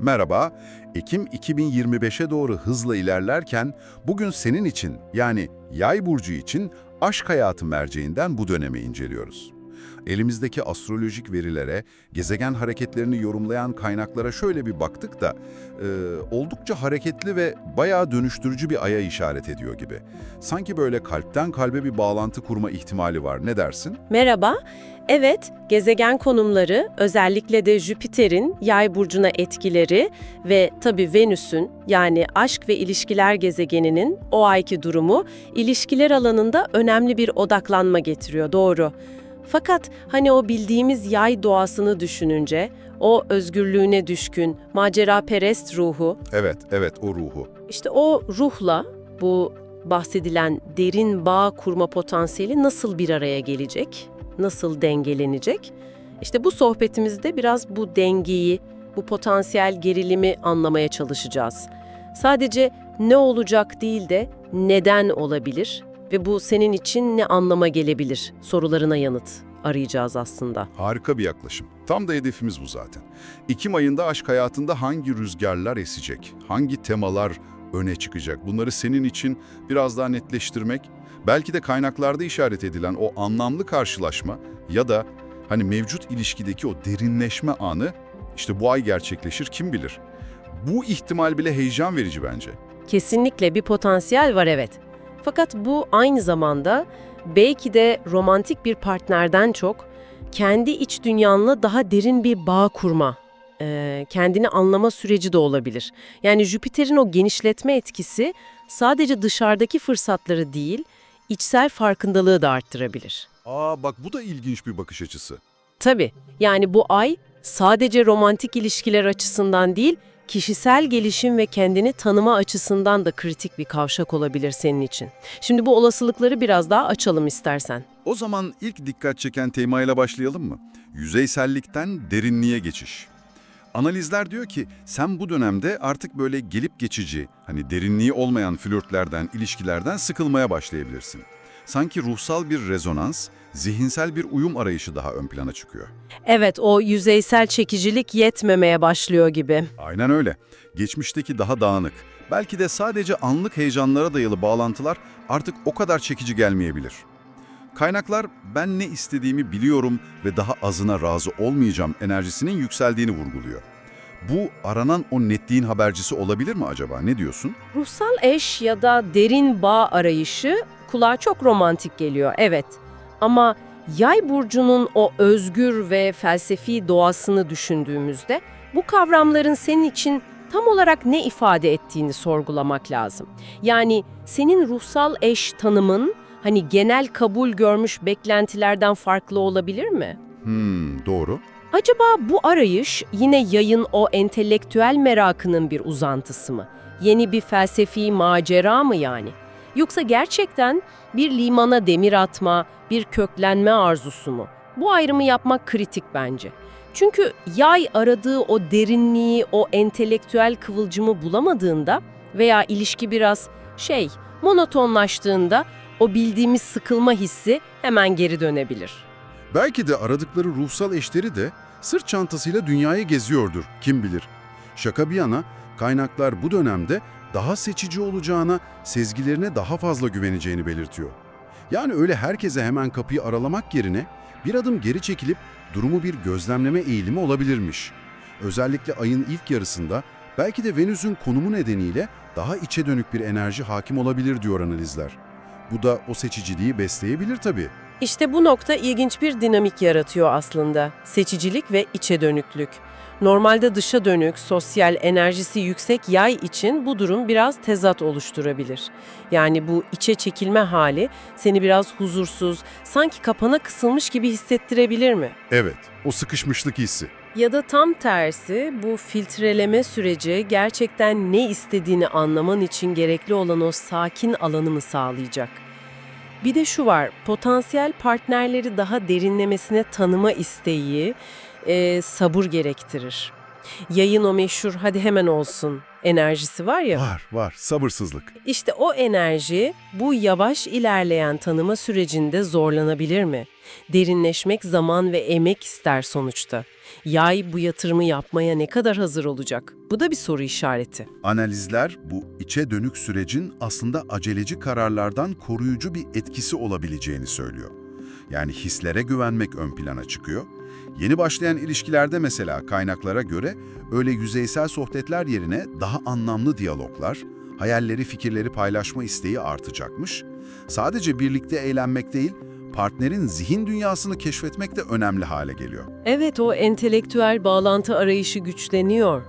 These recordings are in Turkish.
Merhaba, Ekim 2025'e doğru hızla ilerlerken bugün senin için yani yay burcu için aşk hayatı merceğinden bu dönemi inceliyoruz. Elimizdeki astrolojik verilere, gezegen hareketlerini yorumlayan kaynaklara şöyle bir baktık da e, oldukça hareketli ve bayağı dönüştürücü bir aya işaret ediyor gibi. Sanki böyle kalpten kalbe bir bağlantı kurma ihtimali var. Ne dersin? Merhaba. Evet, gezegen konumları, özellikle de Jüpiter'in yay burcuna etkileri ve tabii Venüs'ün yani aşk ve ilişkiler gezegeninin o ayki durumu ilişkiler alanında önemli bir odaklanma getiriyor, doğru. Fakat hani o bildiğimiz yay doğasını düşününce, o özgürlüğüne düşkün, maceraperest ruhu, Evet, evet o ruhu. işte o ruhla bu bahsedilen derin bağ kurma potansiyeli nasıl bir araya gelecek? Nasıl dengelenecek? İşte bu sohbetimizde biraz bu dengeyi, bu potansiyel gerilimi anlamaya çalışacağız. Sadece ne olacak değil de neden olabilir ve bu senin için ne anlama gelebilir sorularına yanıt arayacağız aslında. Harika bir yaklaşım. Tam da hedefimiz bu zaten. Ekim ayında aşk hayatında hangi rüzgarlar esecek, hangi temalar öne çıkacak bunları senin için biraz daha netleştirmek, belki de kaynaklarda işaret edilen o anlamlı karşılaşma ya da hani mevcut ilişkideki o derinleşme anı işte bu ay gerçekleşir kim bilir. Bu ihtimal bile heyecan verici bence. Kesinlikle bir potansiyel var evet. Fakat bu aynı zamanda belki de romantik bir partnerden çok kendi iç dünyanla daha derin bir bağ kurma, e, kendini anlama süreci de olabilir. Yani Jüpiter'in o genişletme etkisi sadece dışarıdaki fırsatları değil, içsel farkındalığı da arttırabilir. Aa bak bu da ilginç bir bakış açısı. Tabii yani bu ay sadece romantik ilişkiler açısından değil, kişisel gelişim ve kendini tanıma açısından da kritik bir kavşak olabilir senin için. Şimdi bu olasılıkları biraz daha açalım istersen. O zaman ilk dikkat çeken temayla başlayalım mı? Yüzeysellikten derinliğe geçiş. Analizler diyor ki sen bu dönemde artık böyle gelip geçici, hani derinliği olmayan flörtlerden, ilişkilerden sıkılmaya başlayabilirsin. Sanki ruhsal bir rezonans, zihinsel bir uyum arayışı daha ön plana çıkıyor. Evet, o yüzeysel çekicilik yetmemeye başlıyor gibi. Aynen öyle. Geçmişteki daha dağınık, belki de sadece anlık heyecanlara dayalı bağlantılar artık o kadar çekici gelmeyebilir. Kaynaklar ben ne istediğimi biliyorum ve daha azına razı olmayacağım enerjisinin yükseldiğini vurguluyor. Bu aranan o netliğin habercisi olabilir mi acaba? Ne diyorsun? Ruhsal eş ya da derin bağ arayışı kulağa çok romantik geliyor, evet. Ama yay burcunun o özgür ve felsefi doğasını düşündüğümüzde bu kavramların senin için tam olarak ne ifade ettiğini sorgulamak lazım. Yani senin ruhsal eş tanımın hani genel kabul görmüş beklentilerden farklı olabilir mi? Hmm, doğru. Acaba bu arayış yine yayın o entelektüel merakının bir uzantısı mı? Yeni bir felsefi macera mı yani? Yoksa gerçekten bir limana demir atma, bir köklenme arzusu mu? Bu ayrımı yapmak kritik bence. Çünkü yay aradığı o derinliği, o entelektüel kıvılcımı bulamadığında veya ilişki biraz şey, monotonlaştığında o bildiğimiz sıkılma hissi hemen geri dönebilir. Belki de aradıkları ruhsal eşleri de sırt çantasıyla dünyayı geziyordur, kim bilir. Şaka bir yana, kaynaklar bu dönemde daha seçici olacağına, sezgilerine daha fazla güveneceğini belirtiyor. Yani öyle herkese hemen kapıyı aralamak yerine bir adım geri çekilip durumu bir gözlemleme eğilimi olabilirmiş. Özellikle ayın ilk yarısında belki de Venüs'ün konumu nedeniyle daha içe dönük bir enerji hakim olabilir diyor analizler. Bu da o seçiciliği besleyebilir tabii. İşte bu nokta ilginç bir dinamik yaratıyor aslında. Seçicilik ve içe dönüklük. Normalde dışa dönük, sosyal enerjisi yüksek yay için bu durum biraz tezat oluşturabilir. Yani bu içe çekilme hali seni biraz huzursuz, sanki kapana kısılmış gibi hissettirebilir mi? Evet, o sıkışmışlık hissi. Ya da tam tersi bu filtreleme süreci gerçekten ne istediğini anlaman için gerekli olan o sakin alanı mı sağlayacak? Bir de şu var, potansiyel partnerleri daha derinlemesine tanıma isteği, e, sabır gerektirir. Yayın o meşhur hadi hemen olsun enerjisi var ya. Var, var. Sabırsızlık. İşte o enerji bu yavaş ilerleyen tanıma sürecinde zorlanabilir mi? Derinleşmek zaman ve emek ister sonuçta. Yay bu yatırımı yapmaya ne kadar hazır olacak? Bu da bir soru işareti. Analizler bu içe dönük sürecin aslında aceleci kararlardan koruyucu bir etkisi olabileceğini söylüyor. Yani hislere güvenmek ön plana çıkıyor. Yeni başlayan ilişkilerde mesela kaynaklara göre öyle yüzeysel sohbetler yerine daha anlamlı diyaloglar, hayalleri, fikirleri paylaşma isteği artacakmış. Sadece birlikte eğlenmek değil, partnerin zihin dünyasını keşfetmek de önemli hale geliyor. Evet o entelektüel bağlantı arayışı güçleniyor.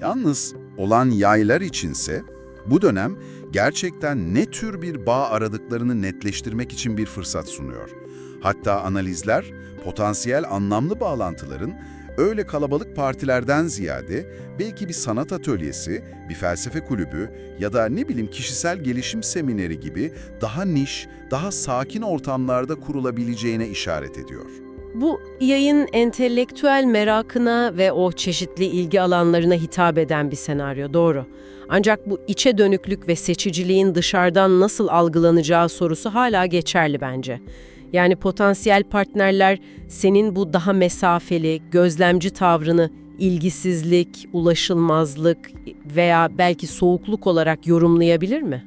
Yalnız olan yaylar içinse bu dönem gerçekten ne tür bir bağ aradıklarını netleştirmek için bir fırsat sunuyor. Hatta analizler potansiyel anlamlı bağlantıların öyle kalabalık partilerden ziyade belki bir sanat atölyesi, bir felsefe kulübü ya da ne bileyim kişisel gelişim semineri gibi daha niş, daha sakin ortamlarda kurulabileceğine işaret ediyor. Bu yayın entelektüel merakına ve o çeşitli ilgi alanlarına hitap eden bir senaryo, doğru. Ancak bu içe dönüklük ve seçiciliğin dışarıdan nasıl algılanacağı sorusu hala geçerli bence. Yani potansiyel partnerler senin bu daha mesafeli, gözlemci tavrını ilgisizlik, ulaşılmazlık veya belki soğukluk olarak yorumlayabilir mi?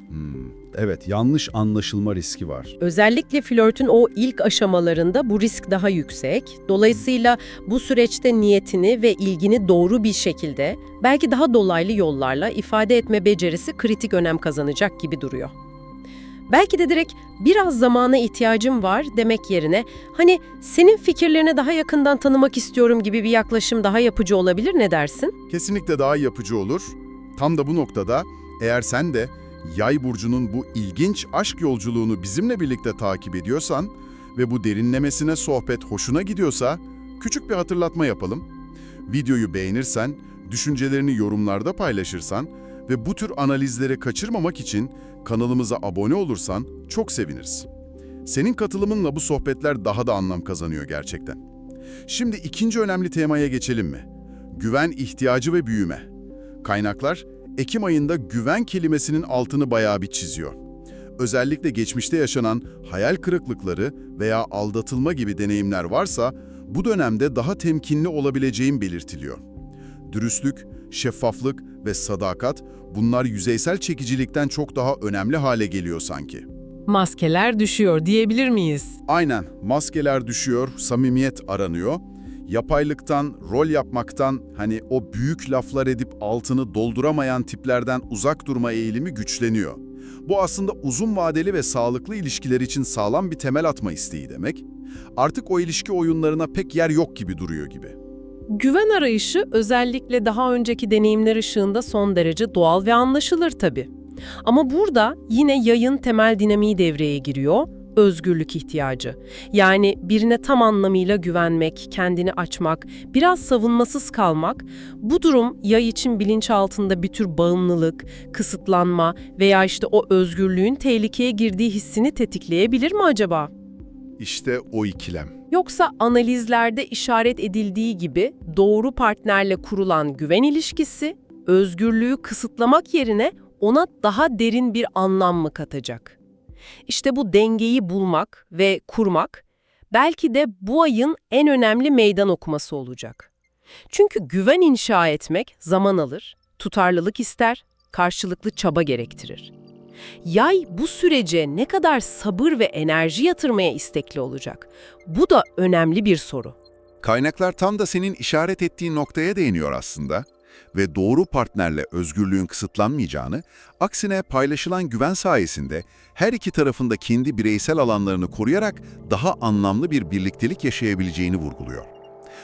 Evet, yanlış anlaşılma riski var. Özellikle flörtün o ilk aşamalarında bu risk daha yüksek. Dolayısıyla bu süreçte niyetini ve ilgini doğru bir şekilde, belki daha dolaylı yollarla ifade etme becerisi kritik önem kazanacak gibi duruyor. Belki de direkt biraz zamana ihtiyacım var demek yerine hani senin fikirlerini daha yakından tanımak istiyorum gibi bir yaklaşım daha yapıcı olabilir ne dersin? Kesinlikle daha yapıcı olur. Tam da bu noktada eğer sen de Yay burcunun bu ilginç aşk yolculuğunu bizimle birlikte takip ediyorsan ve bu derinlemesine sohbet hoşuna gidiyorsa küçük bir hatırlatma yapalım. Videoyu beğenirsen, düşüncelerini yorumlarda paylaşırsan ve bu tür analizleri kaçırmamak için kanalımıza abone olursan çok seviniriz. Senin katılımınla bu sohbetler daha da anlam kazanıyor gerçekten. Şimdi ikinci önemli temaya geçelim mi? Güven ihtiyacı ve büyüme. Kaynaklar Ekim ayında güven kelimesinin altını bayağı bir çiziyor. Özellikle geçmişte yaşanan hayal kırıklıkları veya aldatılma gibi deneyimler varsa bu dönemde daha temkinli olabileceğin belirtiliyor. Dürüstlük, şeffaflık ve sadakat bunlar yüzeysel çekicilikten çok daha önemli hale geliyor sanki. Maskeler düşüyor diyebilir miyiz? Aynen, maskeler düşüyor, samimiyet aranıyor. Yapaylıktan, rol yapmaktan, hani o büyük laflar edip altını dolduramayan tiplerden uzak durma eğilimi güçleniyor. Bu aslında uzun vadeli ve sağlıklı ilişkiler için sağlam bir temel atma isteği demek. Artık o ilişki oyunlarına pek yer yok gibi duruyor gibi. Güven arayışı özellikle daha önceki deneyimler ışığında son derece doğal ve anlaşılır tabii. Ama burada yine yayın temel dinamiği devreye giriyor, özgürlük ihtiyacı. Yani birine tam anlamıyla güvenmek, kendini açmak, biraz savunmasız kalmak, bu durum yay için bilinçaltında bir tür bağımlılık, kısıtlanma veya işte o özgürlüğün tehlikeye girdiği hissini tetikleyebilir mi acaba? İşte o ikilem. Yoksa analizlerde işaret edildiği gibi doğru partnerle kurulan güven ilişkisi özgürlüğü kısıtlamak yerine ona daha derin bir anlam mı katacak? İşte bu dengeyi bulmak ve kurmak belki de bu ayın en önemli meydan okuması olacak. Çünkü güven inşa etmek zaman alır, tutarlılık ister, karşılıklı çaba gerektirir. Yay bu sürece ne kadar sabır ve enerji yatırmaya istekli olacak? Bu da önemli bir soru. Kaynaklar tam da senin işaret ettiğin noktaya değiniyor aslında ve doğru partnerle özgürlüğün kısıtlanmayacağını, aksine paylaşılan güven sayesinde her iki tarafında kendi bireysel alanlarını koruyarak daha anlamlı bir birliktelik yaşayabileceğini vurguluyor.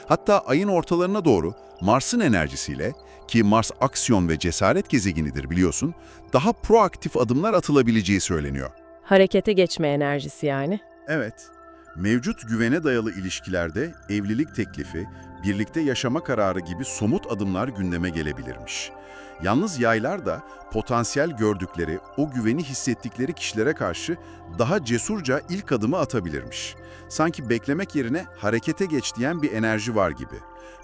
Hatta ayın ortalarına doğru Mars'ın enerjisiyle ki Mars aksiyon ve cesaret gezegenidir biliyorsun, daha proaktif adımlar atılabileceği söyleniyor. Harekete geçme enerjisi yani. Evet, mevcut güvene dayalı ilişkilerde evlilik teklifi, birlikte yaşama kararı gibi somut adımlar gündeme gelebilirmiş. Yalnız yaylar da potansiyel gördükleri, o güveni hissettikleri kişilere karşı daha cesurca ilk adımı atabilirmiş. Sanki beklemek yerine harekete geç diyen bir enerji var gibi.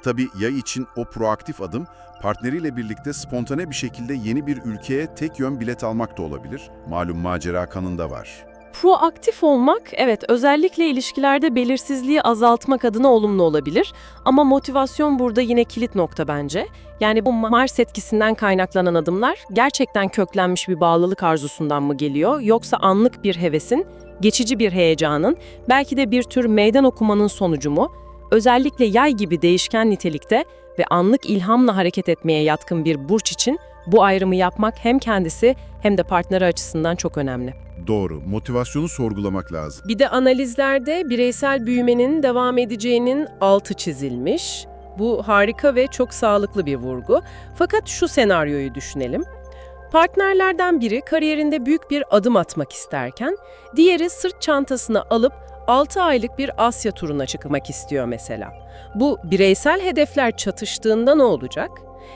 Tabii yay için o proaktif adım partneriyle birlikte spontane bir şekilde yeni bir ülkeye tek yön bilet almak da olabilir. Malum macera kanında var. Proaktif olmak, evet özellikle ilişkilerde belirsizliği azaltmak adına olumlu olabilir. Ama motivasyon burada yine kilit nokta bence. Yani bu Mars etkisinden kaynaklanan adımlar gerçekten köklenmiş bir bağlılık arzusundan mı geliyor? Yoksa anlık bir hevesin, geçici bir heyecanın, belki de bir tür meydan okumanın sonucu mu? Özellikle yay gibi değişken nitelikte ve anlık ilhamla hareket etmeye yatkın bir burç için bu ayrımı yapmak hem kendisi hem de partneri açısından çok önemli. Doğru, motivasyonu sorgulamak lazım. Bir de analizlerde bireysel büyümenin devam edeceğinin altı çizilmiş. Bu harika ve çok sağlıklı bir vurgu. Fakat şu senaryoyu düşünelim. Partnerlerden biri kariyerinde büyük bir adım atmak isterken, diğeri sırt çantasını alıp 6 aylık bir Asya turuna çıkmak istiyor mesela. Bu bireysel hedefler çatıştığında ne olacak?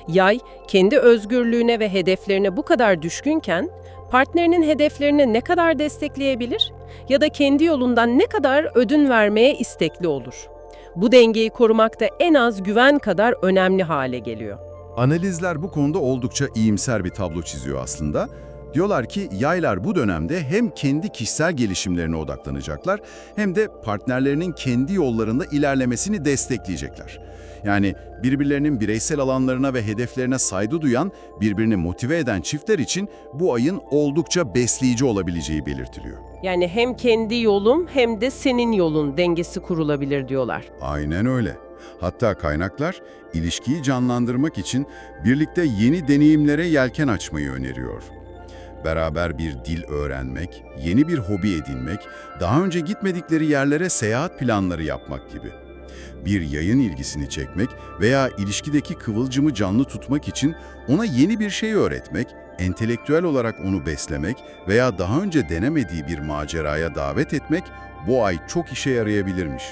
Yay, kendi özgürlüğüne ve hedeflerine bu kadar düşkünken, partnerinin hedeflerini ne kadar destekleyebilir? Ya da kendi yolundan ne kadar ödün vermeye istekli olur? Bu dengeyi korumak da en az güven kadar önemli hale geliyor. Analizler bu konuda oldukça iyimser bir tablo çiziyor aslında. Diyorlar ki yaylar bu dönemde hem kendi kişisel gelişimlerine odaklanacaklar hem de partnerlerinin kendi yollarında ilerlemesini destekleyecekler. Yani birbirlerinin bireysel alanlarına ve hedeflerine saygı duyan, birbirini motive eden çiftler için bu ayın oldukça besleyici olabileceği belirtiliyor. Yani hem kendi yolum hem de senin yolun dengesi kurulabilir diyorlar. Aynen öyle. Hatta kaynaklar ilişkiyi canlandırmak için birlikte yeni deneyimlere yelken açmayı öneriyor. Beraber bir dil öğrenmek, yeni bir hobi edinmek, daha önce gitmedikleri yerlere seyahat planları yapmak gibi. Bir yayın ilgisini çekmek veya ilişkideki kıvılcımı canlı tutmak için ona yeni bir şey öğretmek, entelektüel olarak onu beslemek veya daha önce denemediği bir maceraya davet etmek bu ay çok işe yarayabilirmiş.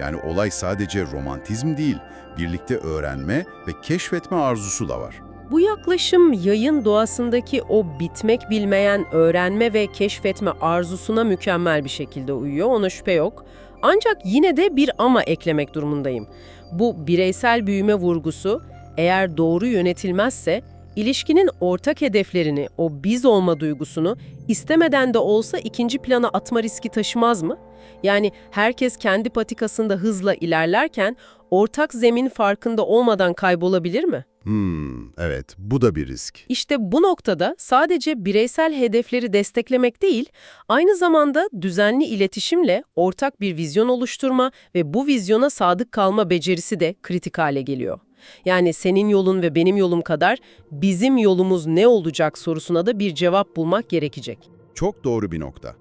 Yani olay sadece romantizm değil, birlikte öğrenme ve keşfetme arzusu da var. Bu yaklaşım yayın doğasındaki o bitmek bilmeyen öğrenme ve keşfetme arzusuna mükemmel bir şekilde uyuyor, ona şüphe yok. Ancak yine de bir ama eklemek durumundayım. Bu bireysel büyüme vurgusu eğer doğru yönetilmezse ilişkinin ortak hedeflerini, o biz olma duygusunu istemeden de olsa ikinci plana atma riski taşımaz mı? Yani herkes kendi patikasında hızla ilerlerken ortak zemin farkında olmadan kaybolabilir mi? Hmm, evet, bu da bir risk. İşte bu noktada sadece bireysel hedefleri desteklemek değil, aynı zamanda düzenli iletişimle ortak bir vizyon oluşturma ve bu vizyona sadık kalma becerisi de kritik hale geliyor. Yani senin yolun ve benim yolum kadar bizim yolumuz ne olacak sorusuna da bir cevap bulmak gerekecek. Çok doğru bir nokta.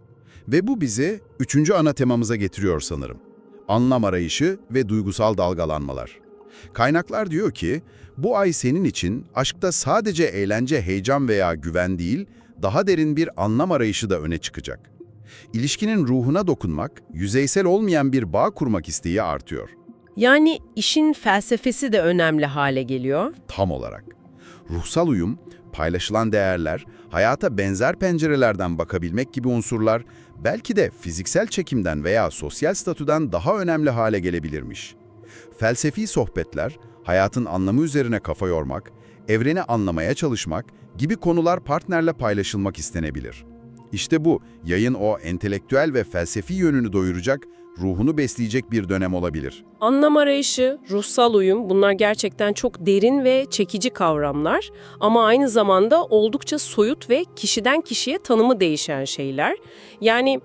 Ve bu bizi üçüncü ana temamıza getiriyor sanırım. Anlam arayışı ve duygusal dalgalanmalar. Kaynaklar diyor ki, bu ay senin için aşkta sadece eğlence, heyecan veya güven değil, daha derin bir anlam arayışı da öne çıkacak. İlişkinin ruhuna dokunmak, yüzeysel olmayan bir bağ kurmak isteği artıyor. Yani işin felsefesi de önemli hale geliyor. Tam olarak. Ruhsal uyum, paylaşılan değerler, hayata benzer pencerelerden bakabilmek gibi unsurlar belki de fiziksel çekimden veya sosyal statüden daha önemli hale gelebilirmiş. Felsefi sohbetler, hayatın anlamı üzerine kafa yormak, evreni anlamaya çalışmak gibi konular partnerle paylaşılmak istenebilir. İşte bu, yayın o entelektüel ve felsefi yönünü doyuracak, ruhunu besleyecek bir dönem olabilir. Anlam arayışı, ruhsal uyum bunlar gerçekten çok derin ve çekici kavramlar ama aynı zamanda oldukça soyut ve kişiden kişiye tanımı değişen şeyler. Yani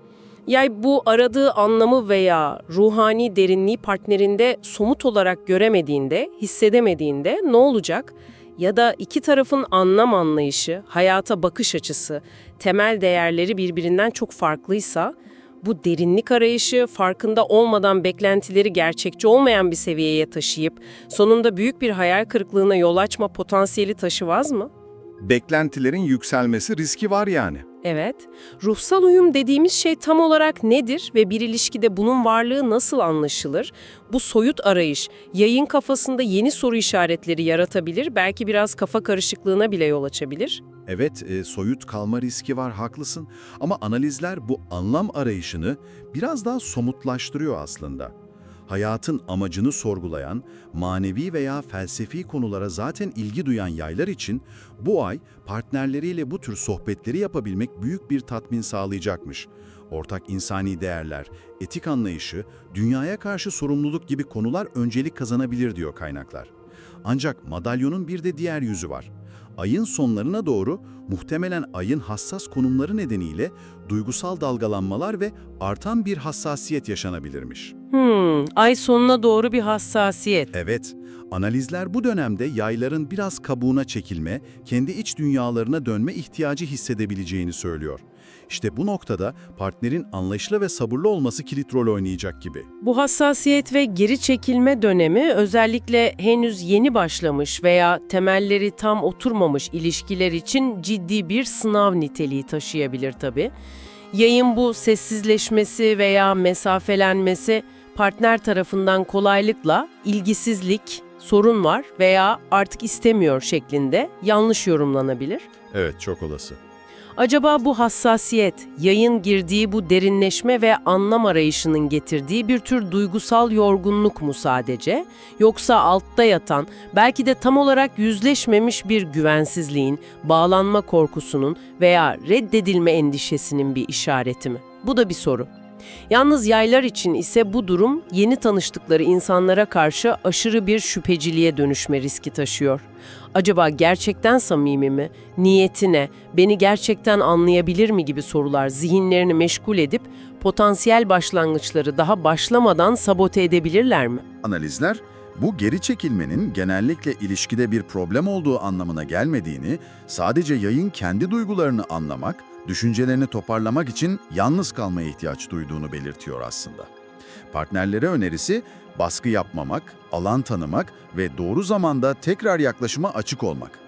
yay bu aradığı anlamı veya ruhani derinliği partnerinde somut olarak göremediğinde, hissedemediğinde ne olacak? Ya da iki tarafın anlam anlayışı, hayata bakış açısı, temel değerleri birbirinden çok farklıysa bu derinlik arayışı farkında olmadan beklentileri gerçekçi olmayan bir seviyeye taşıyıp sonunda büyük bir hayal kırıklığına yol açma potansiyeli taşımaz mı? Beklentilerin yükselmesi riski var yani. Evet. Ruhsal uyum dediğimiz şey tam olarak nedir ve bir ilişkide bunun varlığı nasıl anlaşılır? Bu soyut arayış yayın kafasında yeni soru işaretleri yaratabilir, belki biraz kafa karışıklığına bile yol açabilir. Evet, e, soyut kalma riski var, haklısın. Ama analizler bu anlam arayışını biraz daha somutlaştırıyor aslında. Hayatın amacını sorgulayan, manevi veya felsefi konulara zaten ilgi duyan yaylar için bu ay partnerleriyle bu tür sohbetleri yapabilmek büyük bir tatmin sağlayacakmış. Ortak insani değerler, etik anlayışı, dünyaya karşı sorumluluk gibi konular öncelik kazanabilir diyor kaynaklar. Ancak madalyonun bir de diğer yüzü var. Ayın sonlarına doğru muhtemelen ayın hassas konumları nedeniyle duygusal dalgalanmalar ve artan bir hassasiyet yaşanabilirmiş. Hmm, ay sonuna doğru bir hassasiyet. Evet, analizler bu dönemde yayların biraz kabuğuna çekilme, kendi iç dünyalarına dönme ihtiyacı hissedebileceğini söylüyor. İşte bu noktada partnerin anlayışlı ve sabırlı olması kilit rol oynayacak gibi. Bu hassasiyet ve geri çekilme dönemi özellikle henüz yeni başlamış veya temelleri tam oturmamış ilişkiler için ciddi bir sınav niteliği taşıyabilir tabii. Yayın bu sessizleşmesi veya mesafelenmesi partner tarafından kolaylıkla ilgisizlik, sorun var veya artık istemiyor şeklinde yanlış yorumlanabilir. Evet, çok olası. Acaba bu hassasiyet, yayın girdiği bu derinleşme ve anlam arayışının getirdiği bir tür duygusal yorgunluk mu sadece? Yoksa altta yatan, belki de tam olarak yüzleşmemiş bir güvensizliğin, bağlanma korkusunun veya reddedilme endişesinin bir işareti mi? Bu da bir soru. Yalnız yaylar için ise bu durum yeni tanıştıkları insanlara karşı aşırı bir şüpheciliğe dönüşme riski taşıyor. Acaba gerçekten samimi mi? Niyeti ne? Beni gerçekten anlayabilir mi gibi sorular zihinlerini meşgul edip potansiyel başlangıçları daha başlamadan sabote edebilirler mi? Analizler, bu geri çekilmenin genellikle ilişkide bir problem olduğu anlamına gelmediğini, sadece yayın kendi duygularını anlamak, düşüncelerini toparlamak için yalnız kalmaya ihtiyaç duyduğunu belirtiyor aslında. Partnerlere önerisi, baskı yapmamak, alan tanımak ve doğru zamanda tekrar yaklaşıma açık olmak.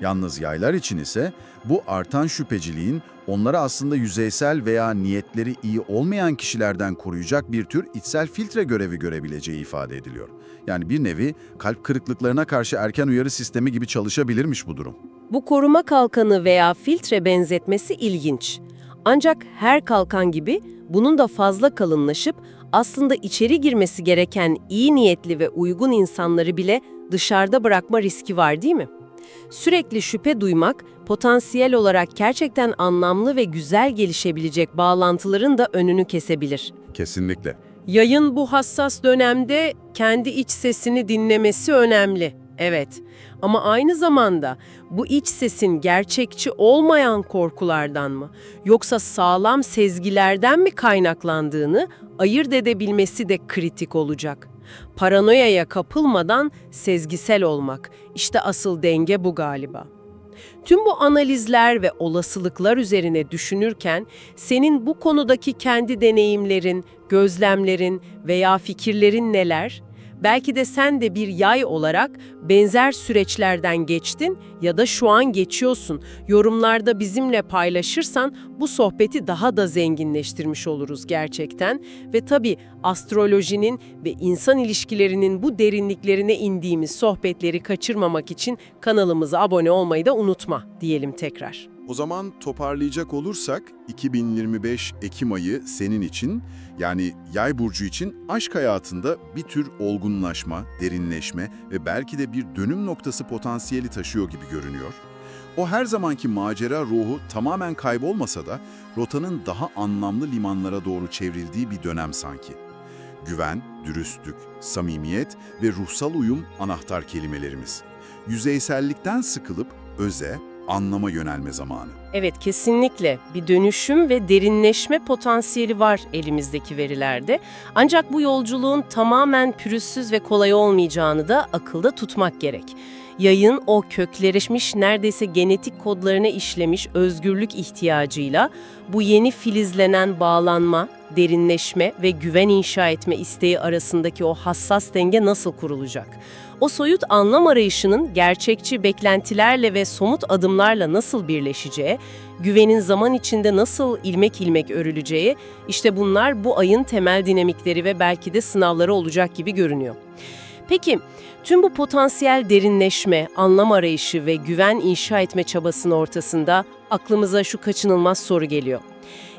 Yalnız yaylar için ise bu artan şüpheciliğin onları aslında yüzeysel veya niyetleri iyi olmayan kişilerden koruyacak bir tür içsel filtre görevi görebileceği ifade ediliyor. Yani bir nevi kalp kırıklıklarına karşı erken uyarı sistemi gibi çalışabilirmiş bu durum. Bu koruma kalkanı veya filtre benzetmesi ilginç. Ancak her kalkan gibi bunun da fazla kalınlaşıp aslında içeri girmesi gereken iyi niyetli ve uygun insanları bile dışarıda bırakma riski var değil mi? Sürekli şüphe duymak, potansiyel olarak gerçekten anlamlı ve güzel gelişebilecek bağlantıların da önünü kesebilir. Kesinlikle. Yayın bu hassas dönemde kendi iç sesini dinlemesi önemli. Evet. Ama aynı zamanda bu iç sesin gerçekçi olmayan korkulardan mı yoksa sağlam sezgilerden mi kaynaklandığını ayırt edebilmesi de kritik olacak. Paranoyaya kapılmadan sezgisel olmak. işte asıl denge bu galiba. Tüm bu analizler ve olasılıklar üzerine düşünürken senin bu konudaki kendi deneyimlerin, gözlemlerin veya fikirlerin neler? Belki de sen de bir yay olarak benzer süreçlerden geçtin ya da şu an geçiyorsun. Yorumlarda bizimle paylaşırsan bu sohbeti daha da zenginleştirmiş oluruz gerçekten. Ve tabii astrolojinin ve insan ilişkilerinin bu derinliklerine indiğimiz sohbetleri kaçırmamak için kanalımıza abone olmayı da unutma diyelim tekrar. O zaman toparlayacak olursak 2025 Ekim ayı senin için yani yay burcu için aşk hayatında bir tür olgunlaşma, derinleşme ve belki de bir dönüm noktası potansiyeli taşıyor gibi görünüyor. O her zamanki macera ruhu tamamen kaybolmasa da rotanın daha anlamlı limanlara doğru çevrildiği bir dönem sanki. Güven, dürüstlük, samimiyet ve ruhsal uyum anahtar kelimelerimiz. Yüzeysellikten sıkılıp öze, anlama yönelme zamanı. Evet kesinlikle bir dönüşüm ve derinleşme potansiyeli var elimizdeki verilerde. Ancak bu yolculuğun tamamen pürüzsüz ve kolay olmayacağını da akılda tutmak gerek. Yayın o kökleşmiş neredeyse genetik kodlarına işlemiş özgürlük ihtiyacıyla bu yeni filizlenen bağlanma, derinleşme ve güven inşa etme isteği arasındaki o hassas denge nasıl kurulacak? O soyut anlam arayışının gerçekçi beklentilerle ve somut adımlarla nasıl birleşeceği, güvenin zaman içinde nasıl ilmek ilmek örüleceği, işte bunlar bu ayın temel dinamikleri ve belki de sınavları olacak gibi görünüyor. Peki, tüm bu potansiyel derinleşme, anlam arayışı ve güven inşa etme çabasının ortasında aklımıza şu kaçınılmaz soru geliyor.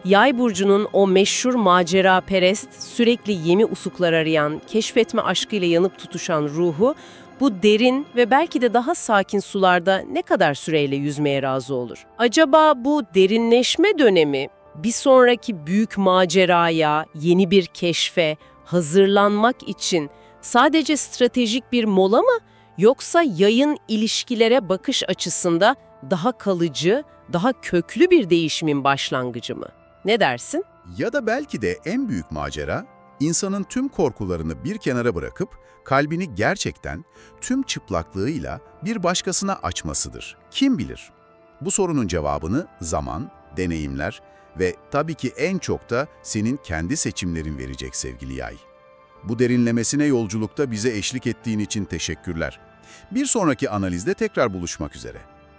Yay burcunun o meşhur macera perest, sürekli yeni usuklar arayan, keşfetme aşkıyla yanıp tutuşan ruhu bu derin ve belki de daha sakin sularda ne kadar süreyle yüzmeye razı olur? Acaba bu derinleşme dönemi bir sonraki büyük maceraya, yeni bir keşfe hazırlanmak için sadece stratejik bir mola mı yoksa yayın ilişkilere bakış açısında daha kalıcı, daha köklü bir değişimin başlangıcı mı? Ne dersin? Ya da belki de en büyük macera, insanın tüm korkularını bir kenara bırakıp kalbini gerçekten tüm çıplaklığıyla bir başkasına açmasıdır. Kim bilir? Bu sorunun cevabını zaman, deneyimler ve tabii ki en çok da senin kendi seçimlerin verecek sevgili yay. Bu derinlemesine yolculukta bize eşlik ettiğin için teşekkürler. Bir sonraki analizde tekrar buluşmak üzere.